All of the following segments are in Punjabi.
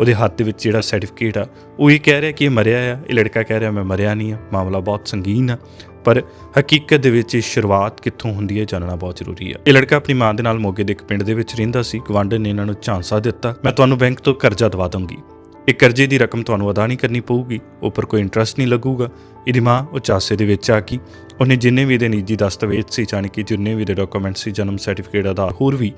ਉਹਦੇ ਹੱਥ ਦੇ ਵਿੱਚ ਜਿਹੜਾ ਸਰਟੀਫਿਕੇਟ ਆ, ਉਹ ਇਹ ਕਹਿ ਰਿਹਾ ਕਿ ਇਹ ਮਰਿਆ ਆ, ਇਹ ਲੜਕਾ ਕਹਿ ਰਿਹਾ, ਮੈਂ ਮਰਿਆ ਨਹੀਂ ਆ ਮਾਮਲਾ ਬਹੁਤ ਸੰਗੀਨ ਆ। ਪਰ ਹਕੀਕਤ ਦੇ ਵਿੱਚ ਇਹ ਸ਼ੁਰੂਆਤ ਕਿੱਥੋਂ ਹੁੰਦੀ ਹੈ ਜਾਣਨਾ ਬਹੁਤ ਜ਼ਰੂਰੀ ਆ। ਇਹ ਲੜਕਾ ਆਪਣੀ ਮਾਂ ਦੇ ਨਾਲ ਮੋਗੇ ਦੇ ਇੱਕ ਪਿੰਡ ਦੇ ਵਿੱਚ ਰਹਿੰਦਾ ਸੀ ਗਵਾਂਢਣ ਨੇ ਇਹਨਾਂ ਨੂੰ ਝਾਂਸਾ ਦਿੱਤਾ। ਮੈਂ ਤੁਹਾਨੂੰ ਬੈਂਕ ਤੋਂ ਕਰਜ਼ਾ ਦਵਾ ਦੂੰਗੀ ਇਹ ਕਰਜ਼ੇ ਦੀ ਰਕਮ ਤੁਹਾਨੂੰ ਅਦਾ ਨਹੀਂ ਕਰਨੀ ਪਊਗੀ। ਉੱਪਰ ਕੋਈ ਇੰਟਰਸਟ ਨਹੀਂ ਲੱਗੂਗਾ। ਇਹਦੀ ਮਾਂ ਉਹ ਚਾਸੇ ਦੇ ਵਿੱਚ ਆ ਗਈ। ਉਹਨੇ ਜਿੰਨੇ ਵੀ ਇਹਦੇ ਨਿੱਜੀ ਦਸਤਾਵੇਜ਼ ਸੀ, ਜਾਣੀ ਕਿ ਜਿੰਨੇ ਵੀ ਦੇ ਡਾਕੂਮੈਂਟ ਸੀ, ਜਨਮ ਸਰਟੀਫਿਕੇਟ ਆਧਾਰ, ਹੋਰ ਵੀ,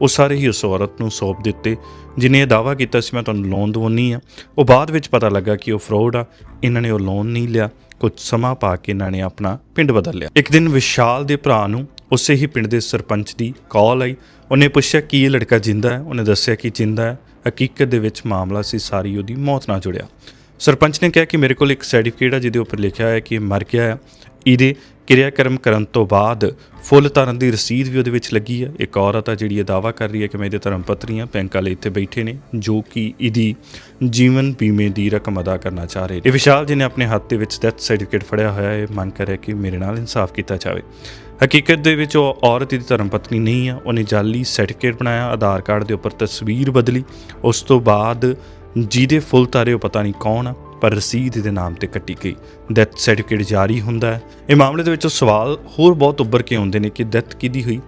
ਉਹ ਸਾਰੇ ਹੀ ਉਸ ਔਰਤ ਨੂੰ ਸੌਂਪ ਦਿੱਤੇ, ਜਿਨੇ ਇਹ ਦਾਵਾ ਕੀਤਾ ਸੀ, ਮੈਂ ਤੁਹਾਨੂੰ ਲੋਨ ਦਵਾਉਣੀ ਆ ਉਹ ਬਾਅਦ ਵਿੱਚ ਪਤਾ ਲੱਗਾ ਕਿ ਉਹ ਫਰਾਡ ਆ। ਇਹਨਾਂ ਨੇ ਉਹ ਲੋਨ ਨਹੀਂ ਲਿਆ। ਕੁਝ ਸਮਾਂ ਪਾ ਕੇ ਇਹਨਾਂ ਨੇ ਆਪਣਾ ਪਿੰਡ ਬਦਲ ਲਿਆ। ਇੱਕ ਦਿਨ ਵਿਸ਼ਾਲ ਦੇ ਭਰਾ ਨੂੰ ਉਸੇ ਹੀ ਪਿੰਡ ਦੇ ਸਰਪੰਚ ਦੀ ਕਾਲ ਆਈ। ਉਹਨੇ ਪੁੱਛਿਆ, ਕਿ ਇਹ ਲੜਕਾ ਜਿੰਦਾ ਹੈ? ਉਹਨੇ ਦੱਸਿਆ ਕਿ ਜਿੰਦਾ ਹੈ। ਹਕੀਕਤ ਦੇ ਵਿੱਚ ਮਾਮਲਾ ਸੀ ਸਾਰੀ ਉਹਦੀ ਮੌਤ ਨਾਲ ਜੁੜਿਆ। ਸਰਪੰਚ ਨੇ ਕਿਹਾ ਕਿ ਮੇਰੇ ਕੋਲ ਇੱਕ ਸਰਟੀਫਿਕੇਟ ਹੈ ਜਿਹਦੇ ਉੱਪਰ ਲਿਖਿਆ ਹੈ ਕਿ ਇਹ ਮਰ ਗਿਆ ਹੈ। ਇਹਦੇ ਕਿਰਿਆਕਰਮ ਕਰਨ ਤੋਂ ਬਾਅਦ ਫੁੱਲ ਧਰਨ ਦੀ ਰਸੀਦ ਵੀ ਉਹਦੇ ਵਿੱਚ ਲੱਗੀ ਹੈ। ਇੱਕ ਔਰਤ ਆ ਜਿਹੜੀ ਇਹ ਦਾਵਾ ਕਰ ਰਹੀ ਹੈ ਕਿ ਮੈਂ ਇਹਦੇ ਧਰਮ ਪਤਨੀ ਹਾਂ ਬੈਂਕ ਵਾਲੇ ਇੱਥੇ ਬੈਠੇ ਨੇ, ਜੋ ਕਿ ਇਹਦੀ ਜੀਵਨ ਬੀਮੇ ਦੀ ਰਕਮ ਅਦਾ ਕਰਨਾ ਚਾਹ ਰਹੇ ਨੇ। ਇਹ ਵਿਸ਼ਾਲ ਜੀ ਨੇ ਆਪਣੇ ਹੱਥ ਦੇ ਵਿੱਚ ਡੈਥ ਸਰਟੀਫਿਕੇਟ ਫੜਿਆ ਹੋਇਆ ਹੈ। ਇਹ ਮੰਗ ਕਰ ਰਿਹਾ ਕਿ ਮੇਰੇ ਨਾਲ ਇਨਸਾਫ ਕੀਤਾ ਜਾਵੇ। ਹਕੀਕਤ ਦੇ ਵਿੱਚ ਉਹ ਔਰਤ ਦੀ ਧਰਮ ਪਤਨੀ ਨਹੀਂ ਆ। ਉਹਨੇ ਜਾਲੀ ਸਰਟੀਫਿਕੇਟ ਬਣਾਇਆ, ਆਧਾਰ ਕਾਰਡ ਦੇ ਉੱਪਰ ਤਸਵੀਰ ਬਦਲੀ। ਉਸ ਤੋਂ ਬਾਅਦ ਜਿਹਦੇ ਫੁੱਲ ਤਾਰੇ ਉਹ ਪਤਾ ਨਹੀਂ ਕੌਣ ਆ। ਪਰ ਰਸੀਦ ਦੇ ਨਾਮ ਤੇ ਕੱਟੀ ਗਈ। ਡੈਥ ਸਰਟੀਫਿਕੇਟ ਜਾਰੀ ਹੁੰਦਾ ਹੈ। ਇਹ ਮਾਮਲੇ ਦੇ ਵਿੱਚ ਸਵਾਲ ਹੋਰ ਬਹੁਤ ਉੱਭਰ ਕੇ ਆਉਂਦੇ ਨੇ ਕਿ ਡੈਥ ਕਿਹਦੀ ਹੋਈ?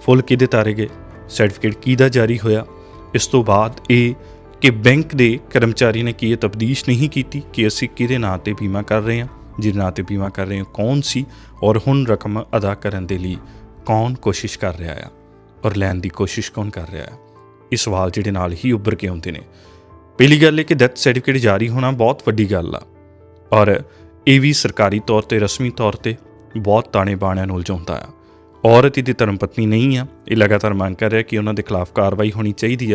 ਫੁੱਲ ਕਿਹਦੇ ਤਾਰੇ ਗਏ? ਸਰਟੀਫਿਕੇਟ ਕਿਹਦਾ ਜਾਰੀ ਹੋਇਆ? ਇਸ ਤੋਂ ਬਾਅਦ ਇਹ ਕਿ ਬੈਂਕ ਦੇ ਕਰਮਚਾਰੀ ਨੇ ਕੀ ਇਹ ਤਬਦੀਸ਼ ਨਹੀਂ ਕੀਤੀ ਕਿ ਅਸੀਂ ਕਿਹਦੇ ਨਾਂ ਤੇ ਬੀਮਾ ਕਰ ਰਹੇ ਹਾਂ? ਜਿਹਦੇ ਨਾਂ ਤੇ ਬੀਮਾ ਕਰ ਰਹੇ ਹਾਂ ਕੌਣ ਸੀ? ਔਰ ਹੁਣ ਰਕਮ ਅਦਾ ਕਰਨ ਦੇ ਲਈ ਕੌਣ ਕੋਸ਼ਿਸ਼ ਕਰ ਰਿਹਾ ਆ? ਔਰ ਲੈਣ ਦੀ ਕੋਸ਼ਿਸ਼ ਕੌਣ ਕਰ ਰਿਹਾ ਹੈ ਇਹ ਸਵਾਲ ਜਿਹੜੇ ਨਾਲ ਹੀ ਉੱਭਰ ਕੇ ਆਉਂਦੇ ਨੇ। ਪਹਿਲੀ ਗੱਲ ਇਹ ਕਿ ਡੈਥ ਸਰਟੀਫਿਕੇਟ ਜਾਰੀ ਹੋਣਾ ਬਹੁਤ ਵੱਡੀ ਗੱਲ ਆ। ਔਰ ਇਹ ਵੀ ਸਰਕਾਰੀ ਤੌਰ ਤੇ, ਰਸਮੀ ਤੌਰ ਤੇ ਬਹੁਤ ਤਾਣੇ ਬਾਣਿਆਂ ਨੂੰ ਉਲਝਾਉਂਦਾ ਆ। ਔਰਤ ਇਹਦੀ ਧਰਮ ਪਤਨੀ ਨਹੀਂ ਆ। ਇਹ ਲਗਾਤਾਰ ਮੰਗ ਕਰ ਰਿਹਾ ਕਿ ਉਹਨਾਂ ਦੇ ਖਿਲਾਫ ਕਾਰਵਾਈ ਹੋਣੀ ਚਾਹੀਦੀ ਆ।